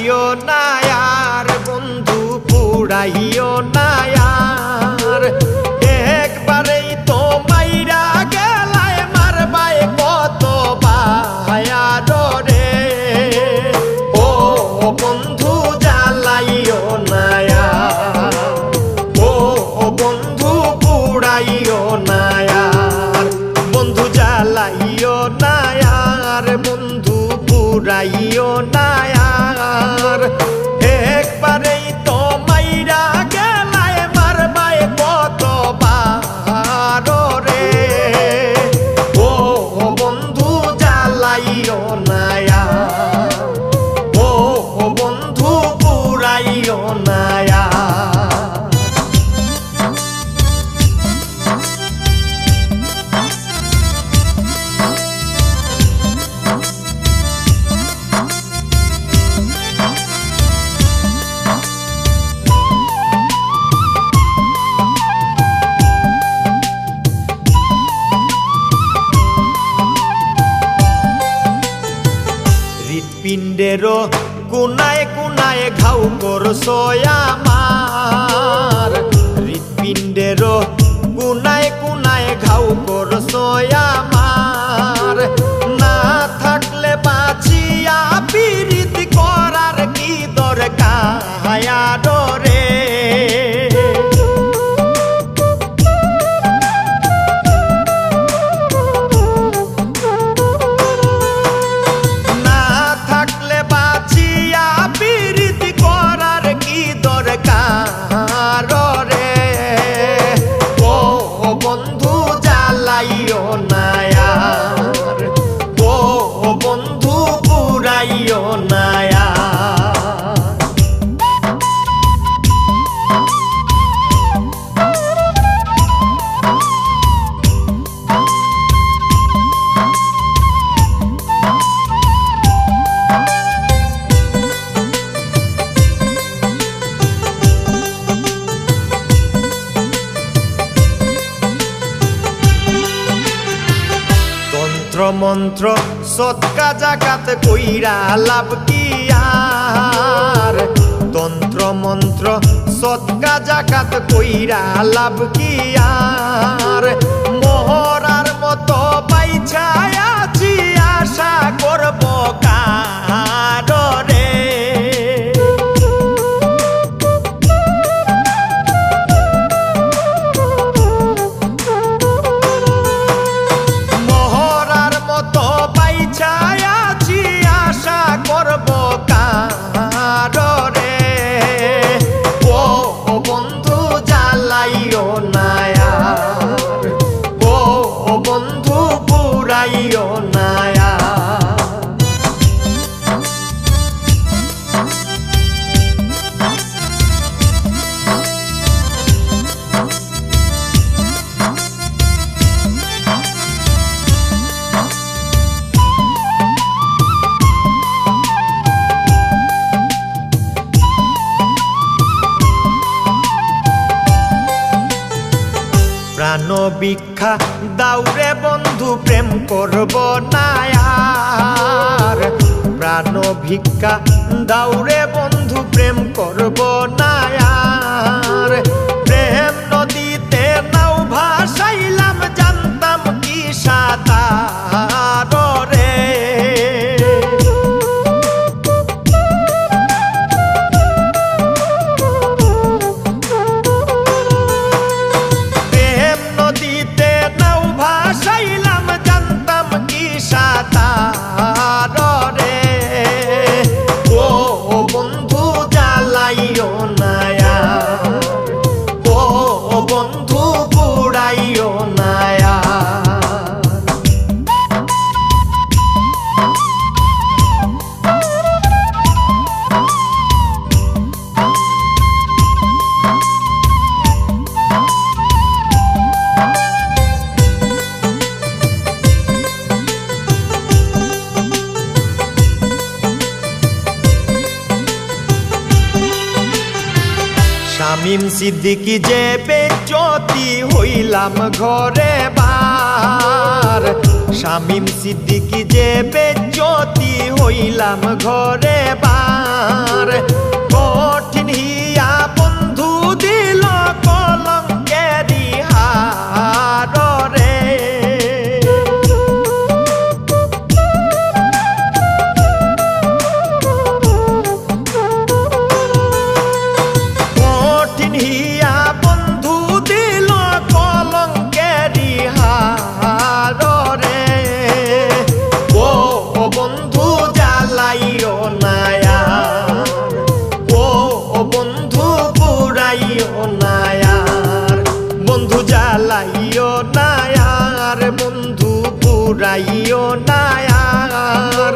পুড়াইও নায়ার বন্ধু, পুড়াইও নায়ার একবারেই তো মাইরা গেলায় মারবায় কত বায়া রে। ও বন্ধু, জ্বালাইও নায়া ও বন্ধু, পুড়াইও নায়ার বন্ধু, জ্বালাইও নায়ার বন্ধু পুরাইও আর। একবারেই হৃৎপিণ্ডেরও কোনায় কোনায় ঘাউ করছ আমার হৃৎপিণ্ডেরও কোনায় কোনায় ঘাউ করছ আমার মন্ত্র, সৎকা জাগাত কইরা লাভ কি আর? তন্ত্র, মন্ত্র, সৎকা জাগাত কইরা লাভ কি আর? ভিক্ষা দাউরে বন্ধু প্রেম করব নায়ার প্রাণ ভিক্ষা দাউরে বন্ধু প্রেম করব নায়ার শামিম সিদ্দিকি যে বেচতি হইলাম ঘরে বার। শামিম সিদ্দিকি যে বেচতি হইলাম ঘরে বার। কঠিন হিয়া বন্ধু বন্ধু পুরাইও নায়ার